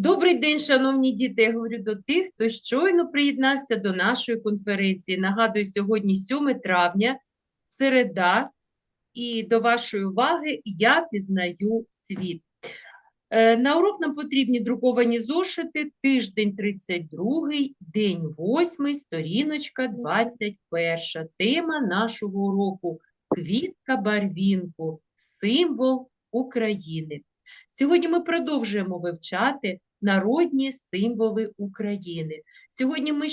Добрий день, шановні діти. Я говорю до тих, хто щойно приєднався до нашої конференції. Нагадую, сьогодні 7 травня, середа, і до вашої уваги я пізнаю світ. Е, На урок нам потрібні друковані зошити, тиждень 32, день 8, сторіночка 21. Тема нашого уроку – квітка барвінку, символ України. Сьогодні ми продовжуємо вивчати народні символи України. Сьогодні ми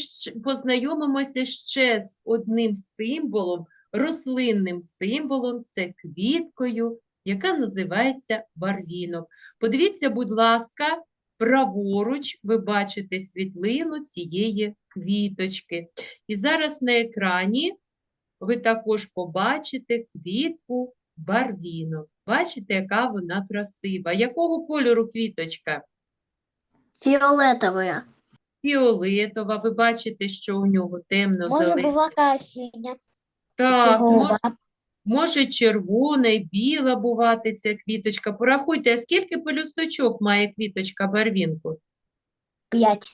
познайомимося ще з одним символом, рослинним символом це квіткою, яка називається барвінок. Подивіться, будь ласка, праворуч ви бачите світлину цієї квіточки. І зараз на екрані ви також побачите квітку барвінок. Бачите, яка вона красива. Якого кольору квіточка? Фіолетовая. Фіолетова. Ви бачите, що у нього Може темно-зелена. бувати синя. Так, може, може червона і біла бувати ця квіточка. Порахуйте, а скільки пелюсточок має квіточка барвінку? П'ять.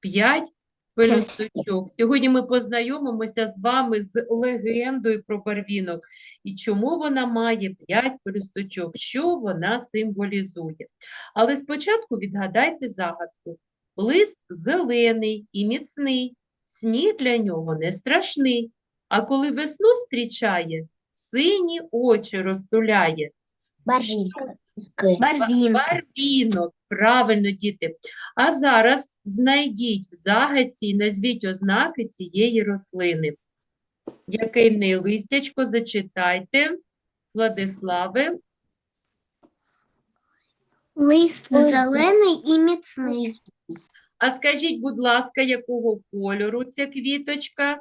П'ять пелюсточок. Сьогодні ми познайомимося з вами з легендою про барвінок і чому вона має п'ять пелюсточок, що вона символізує. Але спочатку відгадайте загадку. Лист зелений і міцний, сніг для нього не страшний, а коли весну зустрічає, сині очі розтуляє. Барвінка. Барвінка. Барвінок, правильно, діти. А зараз знайдіть в загадці і назвіть ознаки цієї рослини. Яке в неї листячко, зачитайте, Владиславе. Лист зелений і міцний. А скажіть, будь ласка, якого кольору ця квіточка?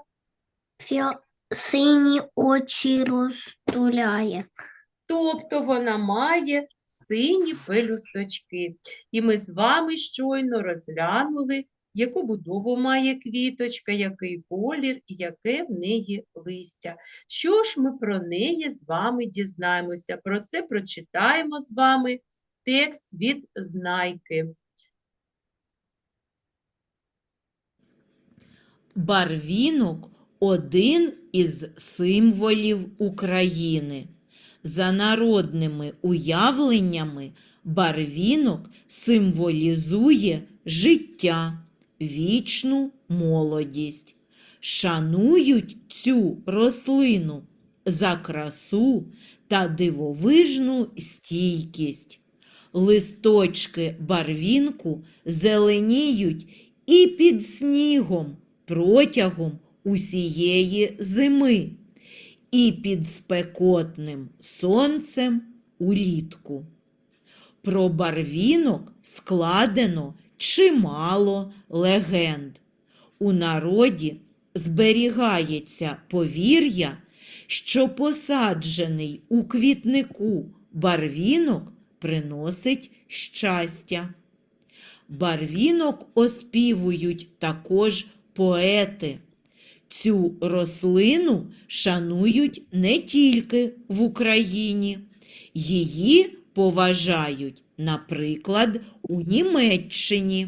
Фіо... Сині очі розтуляє. Тобто вона має сині пелюсточки. І ми з вами щойно розглянули, яку будову має квіточка, який колір і яке в неї листя. Що ж ми про неї з вами дізнаємося? Про це прочитаємо з вами текст від Знайки. Барвінок один із символів України. За народними уявленнями, барвінок символізує життя, вічну молодість. Шанують цю рослину за красу та дивовижну стійкість. Листочки барвінку зеленіють і під снігом протягом усієї зими, і під спекотним сонцем улітку. Про барвінок складено чимало легенд. У народі зберігається повір'я, що посаджений у квітнику барвінок приносить щастя. Барвінок оспівують також поети. Цю рослину шанують не тільки в Україні. Її поважають, наприклад, у Німеччині.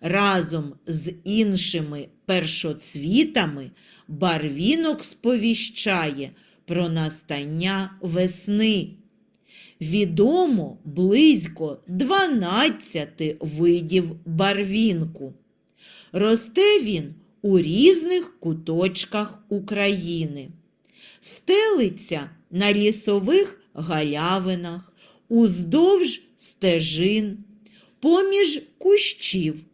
Разом з іншими першоцвітами барвінок сповіщає про настання весни. Відомо близько 12 видів барвінку. Росте він у різних куточках України. Стелиться на лісових галявинах, уздовж стежин, поміж кущів.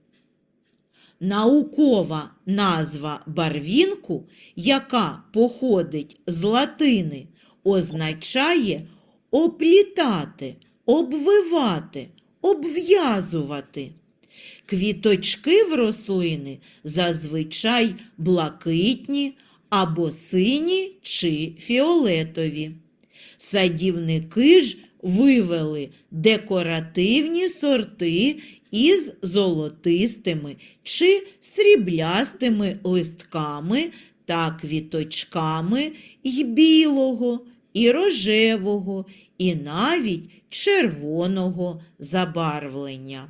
Наукова назва барвінку, яка походить з латини, означає оплітати, обвивати, обв'язувати. Квіточки в рослини зазвичай блакитні або сині чи фіолетові. Садівники ж вивели декоративні сорти із золотистими чи сріблястими листками та квіточками й білого, і рожевого, і навіть червоного забарвлення.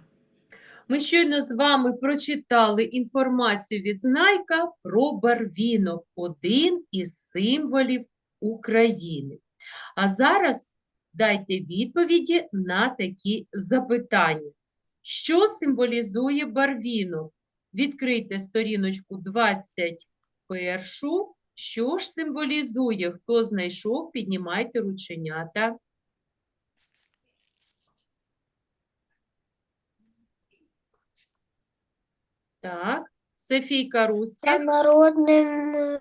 Ми щойно з вами прочитали інформацію від Знайка про барвінок, один із символів України. А зараз дайте відповіді на такі запитання. Що символізує барвінок? Відкрийте сторіночку 21. Що ж символізує? Хто знайшов, піднімайте рученята. Так, Софійка Руська. народним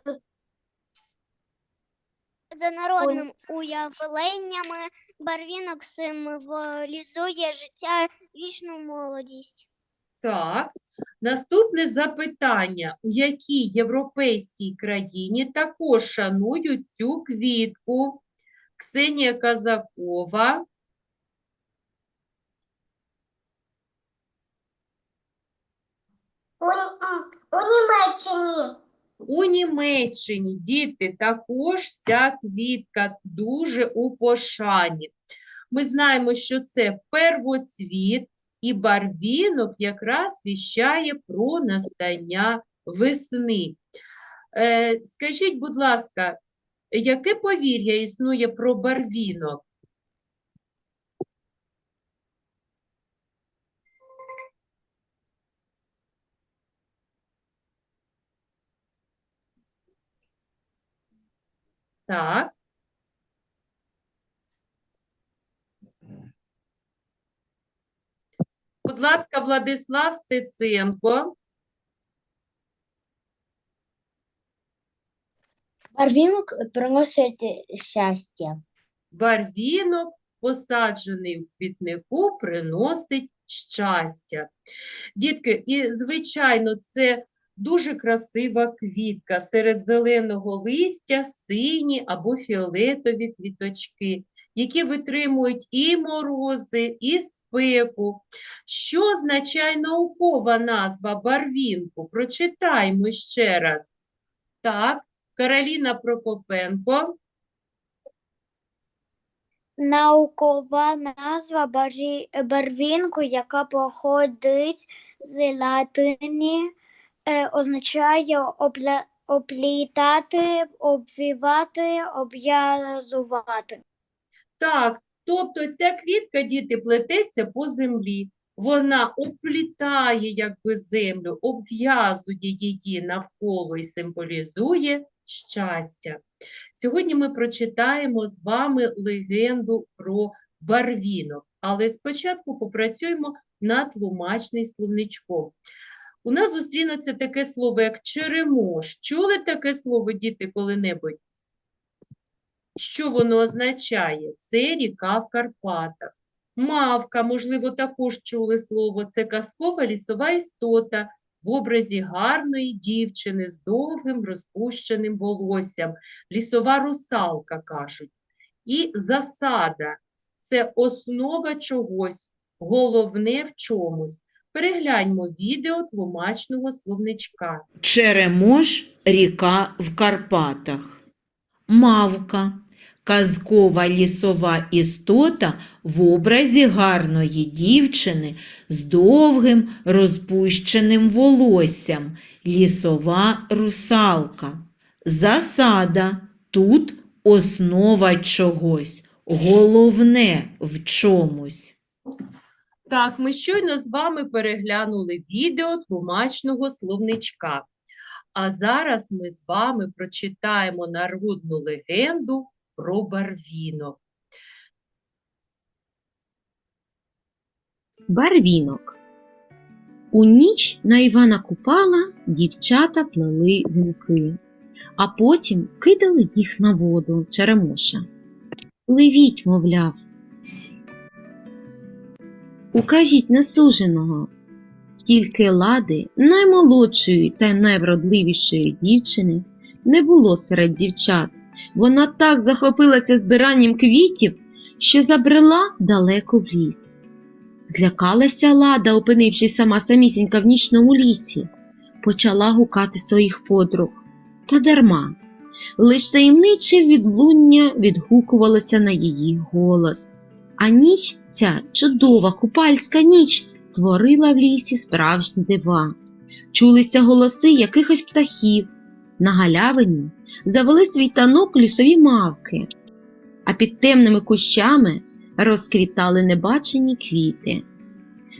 За народним уявленнями барвінок символізує життя вічну молодість. Так. Наступне запитання. У якій європейській країні також шанують цю квітку? Ксенія Казакова. У Німеччині. У Німеччині, діти, також ця квітка дуже у пошані. Ми знаємо, що це первоцвіт, і барвінок якраз віщає про настання весни. Е, скажіть, будь ласка, яке повір'я існує про барвінок? Так. Будь ласка, Владислав Стеценко. Барвінок приносить щастя. Барвінок, посаджений у квітнику, приносить щастя. Дітки, і, звичайно, це дуже красива квітка. Серед зеленого листя сині або фіолетові квіточки, які витримують і морози, і спеку. Що означає наукова назва барвінку? Прочитаймо ще раз. Так, Кароліна Прокопенко. Наукова назва барвінку, яка походить з латині, означає опля- оплітати, обвівати, обв'язувати. Так, тобто ця квітка, діти, плететься по землі. Вона оплітає якби землю, обв'язує її навколо і символізує щастя. Сьогодні ми прочитаємо з вами легенду про барвінок, але спочатку попрацюємо над тлумачним словничком. У нас зустрінеться таке слово, як черемош. Чули таке слово, діти, коли-небудь? Що воно означає? Це ріка в Карпатах. Мавка, можливо, також чули слово. Це казкова лісова істота в образі гарної дівчини з довгим розпущеним волоссям. Лісова русалка, кажуть. І засада – це основа чогось, головне в чомусь. Перегляньмо відео тлумачного словничка. Черемош – ріка в Карпатах. Мавка – казкова лісова істота в образі гарної дівчини з довгим розпущеним волоссям. Лісова русалка. Засада – тут основа чогось, головне в чомусь. Так, ми щойно з вами переглянули відео тлумачного словничка. А зараз ми з вами прочитаємо народну легенду про барвінок. Барвінок. У ніч на Івана Купала дівчата плели вінки, а потім кидали їх на воду Черемоша. Пливіть, мовляв. Укажіть несуженого. Тільки лади наймолодшої та найвродливішої дівчини не було серед дівчат. Вона так захопилася збиранням квітів, що забрела далеко в ліс. Злякалася лада, опинившись сама самісінька в нічному лісі, почала гукати своїх подруг. Та дарма. Лиш таємниче відлуння відгукувалося на її голос. А ніч ця чудова купальська ніч творила в лісі справжні дива. Чулися голоси якихось птахів. На галявині завели світанок лісові мавки, а під темними кущами розквітали небачені квіти.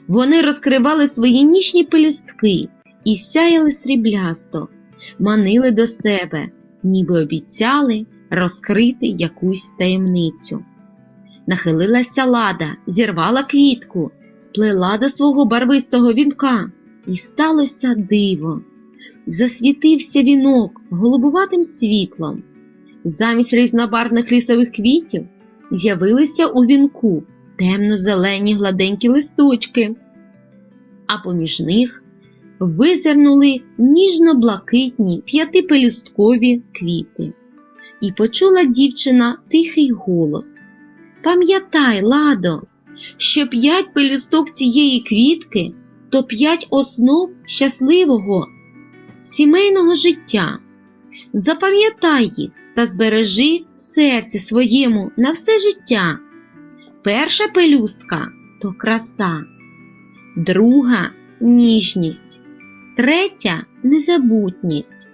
Вони розкривали свої ніжні пелюстки і сяяли сріблясто, манили до себе, ніби обіцяли розкрити якусь таємницю. Нахилилася лада, зірвала квітку, сплела до свого барвистого вінка, і сталося диво. Засвітився вінок голубуватим світлом. Замість різнобарвних лісових квітів з'явилися у вінку темно-зелені гладенькі листочки, а поміж них визирнули ніжно-блакитні п'ятипелюсткові квіти. І почула дівчина тихий голос. Пам'ятай, ладо, що п'ять пелюсток цієї квітки то п'ять основ щасливого сімейного життя. Запам'ятай їх та збережи в серці своєму на все життя. Перша пелюстка то краса, друга ніжність, третя незабутність,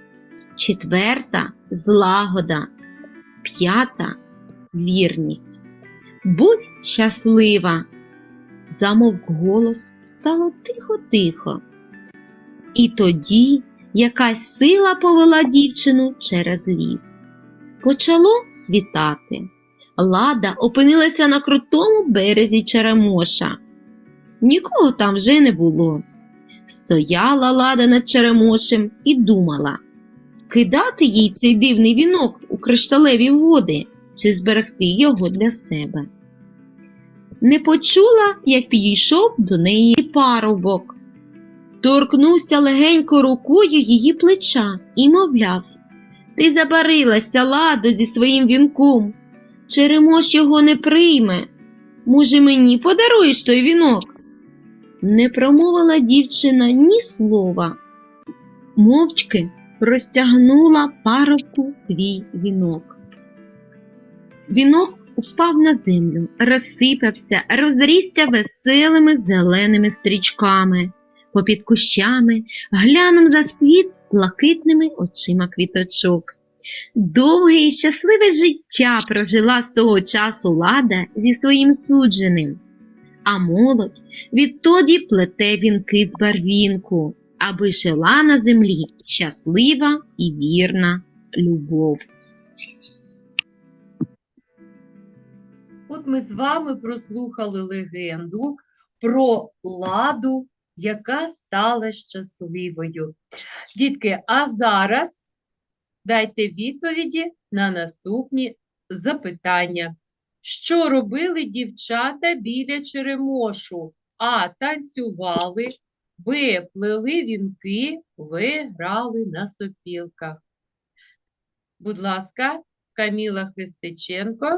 четверта злагода, п'ята вірність. Будь щаслива. Замовк голос, стало тихо-тихо. І тоді якась сила повела дівчину через ліс. Почало світати. Лада опинилася на крутому березі Черемоша. Нікого там вже не було. Стояла лада над Черемошем і думала, кидати їй цей дивний вінок у кришталеві води чи зберегти його для себе. Не почула, як підійшов до неї парубок. Торкнувся легенько рукою її плеча і мовляв Ти забарилася, ладо, зі своїм вінком. Черемош його не прийме. Може, мені подаруєш той вінок? Не промовила дівчина ні слова. Мовчки розтягнула парубку свій вінок. Вінок упав на землю, розсипався, розрісся веселими зеленими стрічками. Попід кущами глянув за світ блакитними очима квіточок. Довге і щасливе життя прожила з того часу лада зі своїм судженим, а молодь відтоді плете вінки з барвінку, аби жила на землі щаслива і вірна любов. От ми з вами прослухали легенду про ладу, яка стала щасливою. Дітки, а зараз дайте відповіді на наступні запитання. Що робили дівчата біля черемошу? А. Танцювали, Б. Плели вінки, В. Грали на сопілках. Будь ласка, Каміла Христиченко.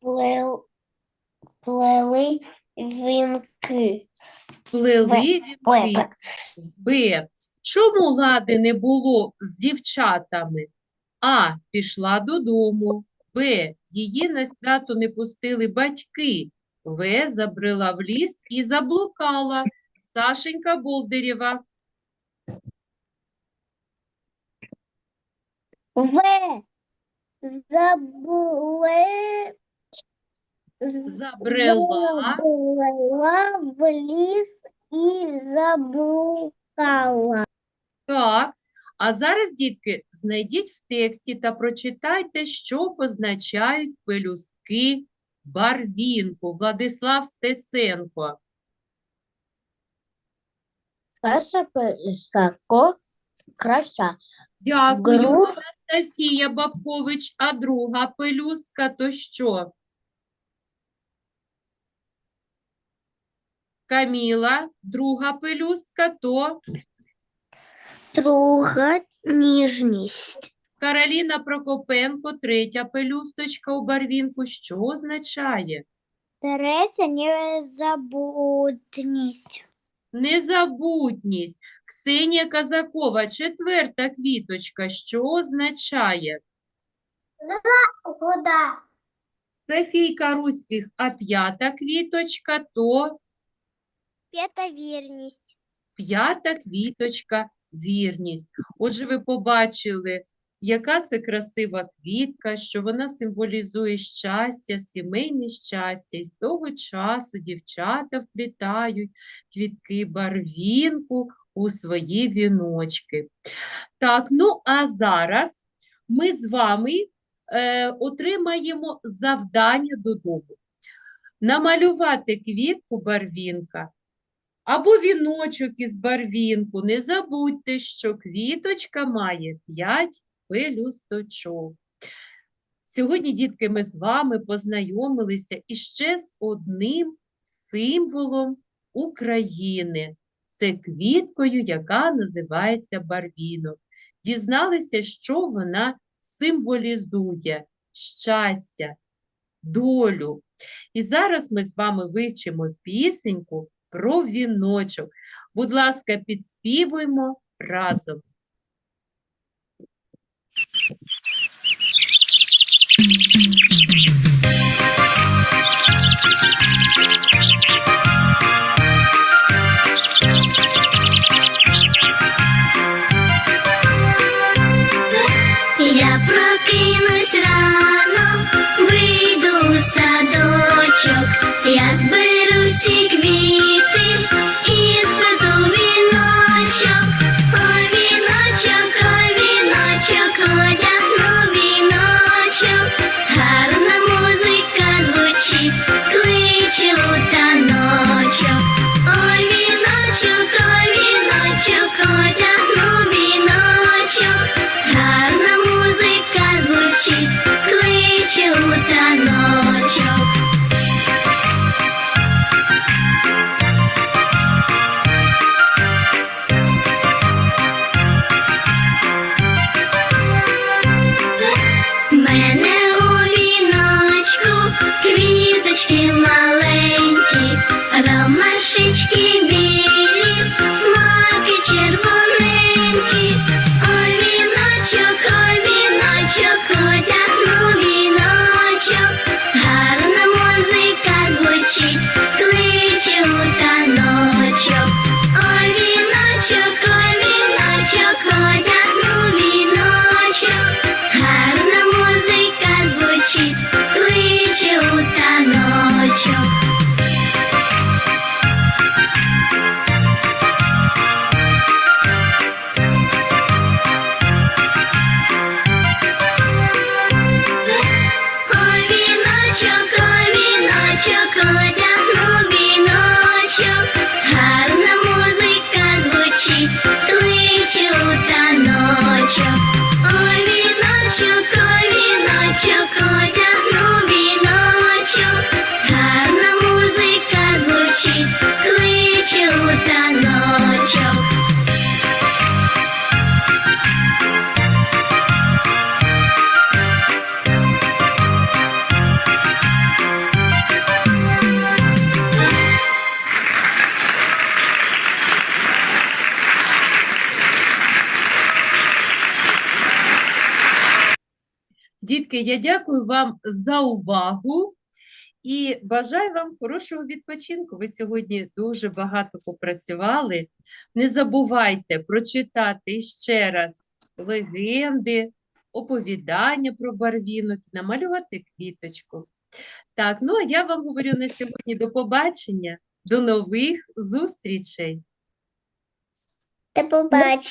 Плел, плели вінки. Плели вінки. Б. Б. Чому лади не було з дівчатами? А. Пішла додому. Б. Її на свято не пустили батьки. В. Забрела в ліс і заблукала. Сашенька Болдирєва. В. Забули. Забрела. Забрела в ліс і заблукала. Так. А зараз, дітки, знайдіть в тексті та прочитайте, що позначають пелюстки барвінку. Владислав Стеценко. Перша переставка краса. Дякую, Гру- Анастасія Бабкович. А друга пелюстка то що? Каміла, друга пелюстка то Друга ніжність. Кароліна Прокопенко, третя пелюсточка у барвінку. Що означає? Третя незабутність. Незабутність. Ксенія Казакова, четверта квіточка. Що означає? Вода. Софійка Руцьких, а п'ята квіточка то П'ята вірність. п'ята квіточка вірність. Отже, ви побачили, яка це красива квітка, що вона символізує щастя, сімейне щастя. І з того часу дівчата вплітають квітки барвінку у свої віночки. Так, ну а зараз ми з вами е, отримаємо завдання додому. Намалювати квітку барвінка або віночок із барвінку. Не забудьте, що квіточка має 5 пелюсточок. Сьогодні, дітки, ми з вами познайомилися іще з одним символом України. Це квіткою, яка називається барвінок. Дізналися, що вона символізує щастя, долю. І зараз ми з вами вивчимо пісеньку про віночок. Будь ласка, підспівуємо разом. Я прокинусь рано, вийду садочок, я зберу всі квіти кличе у таночок. Таночок. Ой, віночок, ой, віночок, одягну віночок. Гарна музика звучить, кличе у. Дітки, я дякую вам за увагу і бажаю вам хорошого відпочинку. Ви сьогодні дуже багато попрацювали. Не забувайте прочитати ще раз легенди, оповідання про барвінок, намалювати квіточку. Так, ну а я вам говорю на сьогодні до побачення, до нових зустрічей. До побачення.